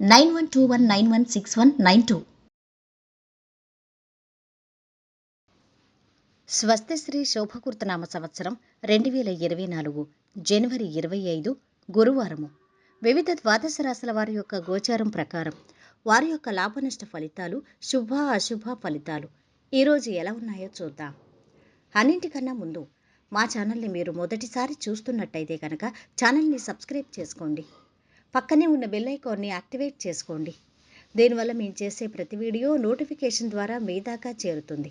nine one two one nine one six one nine two. స్వస్తిశ్రీ శోభకృతనామ సంవత్సరం రెండు వేల ఇరవై నాలుగు జనవరి ఇరవై ఐదు గురువారము. వివిధ ద్వాదశ రాశుల వారి యొక్క గోచారం ప్రకారం వారి యొక్క లాభనష్ట ఫలితాలు శుభ అశుభ ఫలితాలు ఈరోజు ఎలా ఉన్నాయో చూద్దాం. అన్నింటికన్నా ముందు మా ఛానల్ని మీరు మొదటిసారి చూస్తున్నట్టయితే కనుక ఛానల్ని సబ్స్క్రైబ్ చేసుకోండి. పక్కనే ఉన్న బెల్ ఐకాన్ని యాక్టివేట్ చేసుకోండి. దీనివల్ల మేము చేసే ప్రతి వీడియో నోటిఫికేషన్ ద్వారా మీ దాకా చేరుతుంది.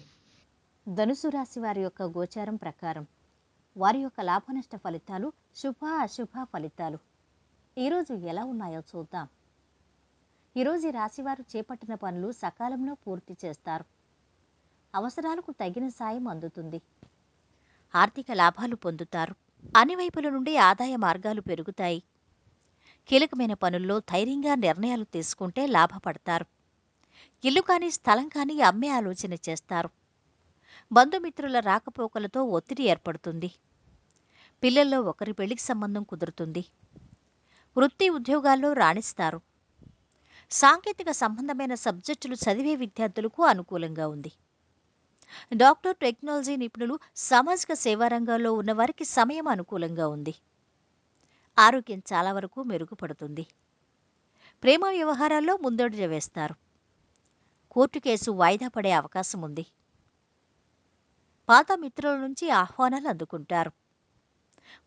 ధనుసు రాశి వారి యొక్క గోచారం ప్రకారం వారి యొక్క లాభనష్ట ఫలితాలు శుభ అశుభ ఫలితాలు. ఈరోజు ఎలా ఉన్నాయో చూద్దాం. ఈరోజు ఈ రాశివారు చేపట్టిన పనులు సకాలంలో పూర్తి చేస్తారు. అవసరాలకు తగిన సాయం అందుతుంది. ఆర్థిక లాభాలు పొందుతారు. అన్ని వైపుల నుండి ఆదాయ మార్గాలు పెరుగుతాయి. కీలకమైన పనుల్లో ధైర్యంగా నిర్ణయాలు తీసుకుంటే లాభపడతారు. ఇల్లు కానీ స్థలం కానీ అమ్మే ఆలోచన చేస్తారు. బంధుమిత్రుల రాకపోకలతో ఒత్తిడి ఏర్పడుతుంది. పిల్లల్లో ఒకరి పెళ్ళికి సంబంధం కుదురుతుంది. వృత్తి ఉద్యోగాల్లో రాణిస్తారు. సాంకేతిక సంబంధమైన సబ్జెక్టులు చదివే విద్యార్థులకు అనుకూలంగా ఉంది. డాక్టర్ టెక్నాలజీ నిపుణులు సామాజిక సేవా రంగాల్లో ఉన్నవారికి సమయం అనుకూలంగా ఉంది. ఆరోగ్యం చాలా వరకు మెరుగుపడుతుంది. ప్రేమ వ్యవహారాల్లో ముందడుగు వేస్తారు. కోర్టు కేసు వాయిదా పడే అవకాశం ఉంది. పాత మిత్రుల నుంచి ఆహ్వానాలు అందుకుంటారు.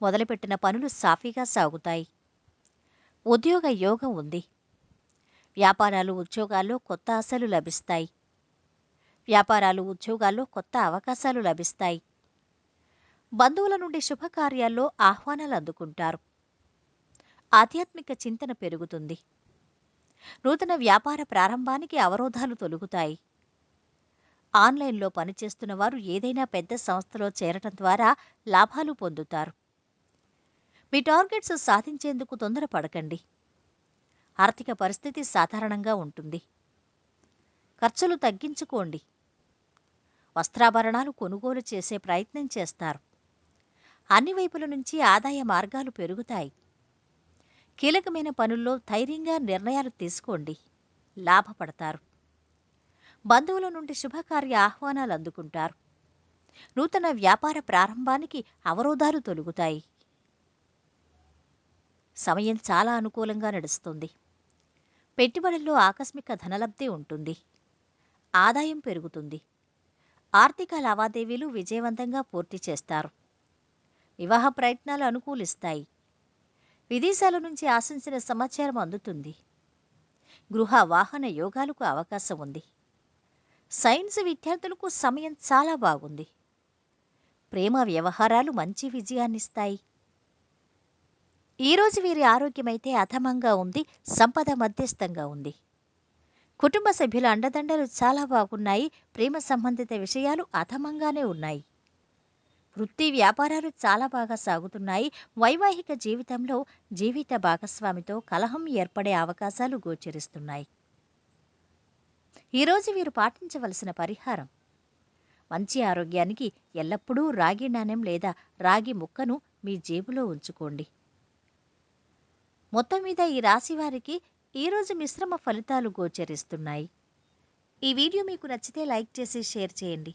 మొదలుపెట్టిన పనులు సాఫీగా సాగుతాయి. ఉద్యోగ యోగం ఉంది. వ్యాపారాలు ఉద్యోగాల్లో కొత్త ఆశలు లభిస్తాయి. వ్యాపారాలు ఉద్యోగాల్లో కొత్త అవకాశాలు లభిస్తాయి. బంధువుల నుండి శుభకార్యాల్లో ఆహ్వానాలు అందుకుంటారు. ఆధ్యాత్మిక చింతన పెరుగుతుంది. నూతన వ్యాపార ప్రారంభానికి అవరోధాలు తొలుగుతాయి. ఆన్లైన్లో పనిచేస్తున్న వారు ఏదైనా పెద్ద సంస్థలో చేరటం ద్వారా లాభాలు పొందుతారు. మీ టార్గెట్స్ సాధించేందుకు తొందరపడకండి. ఆర్థిక పరిస్థితి సాధారణంగా ఉంటుంది. ఖర్చులు తగ్గించుకోండి. వస్త్రాభరణాలు కొనుగోలు చేసే ప్రయత్నం చేస్తారు. అన్ని వైపుల నుంచి ఆదాయ మార్గాలు పెరుగుతాయి. కీలకమైన పనుల్లో ధైర్యంగా నిర్ణయాలు తీసుకోండి. లాభపడతారు. బంధువుల నుండి శుభకార్య ఆహ్వానాలు అందుకుంటారు. నూతన వ్యాపార ప్రారంభానికి అవరోధాలు తొలుగుతాయి. సమయం చాలా అనుకూలంగా నడుస్తుంది. పెట్టుబడుల్లో ఆకస్మిక ధనలబ్ధి ఉంటుంది. ఆదాయం పెరుగుతుంది. ఆర్థిక లావాదేవీలు విజయవంతంగా పూర్తి చేస్తారు. వివాహ ప్రయత్నాలు అనుకూలిస్తాయి. విదేశాల నుంచి ఆశించిన సమాచారం అందుతుంది. గృహ వాహన యోగాలకు అవకాశం ఉంది. సైన్స్ విద్యార్థులకు సమయం చాలా బాగుంది. ప్రేమ వ్యవహారాలు మంచి విజయాన్నిస్తాయి. ఈరోజు వీరి ఆరోగ్యమైతే అధమంగా ఉంది సంపద మధ్యస్థంగా ఉంది. కుటుంబ సభ్యుల అండదండలు చాలా బాగున్నాయి ప్రేమ సంబంధిత విషయాలు అధమంగానే ఉన్నాయి. వృత్తి వ్యాపారాలు చాలా బాగా సాగుతున్నాయి. వైవాహిక జీవితంలో జీవిత భాగస్వామితో కలహం ఏర్పడే అవకాశాలు గోచరిస్తున్నాయి. ఈరోజు వీరు పాటించవలసిన పరిహారం. మంచి ఆరోగ్యానికి ఎల్లప్పుడూ రాగి నాణెం లేదా రాగి ముక్కను మీ జేబులో ఉంచుకోండి. మొత్తం మీద ఈ రాశి వారికి ఈరోజు మిశ్రమ ఫలితాలు గోచరిస్తున్నాయి. ఈ వీడియో మీకు నచ్చితే లైక్ చేసి షేర్ చేయండి.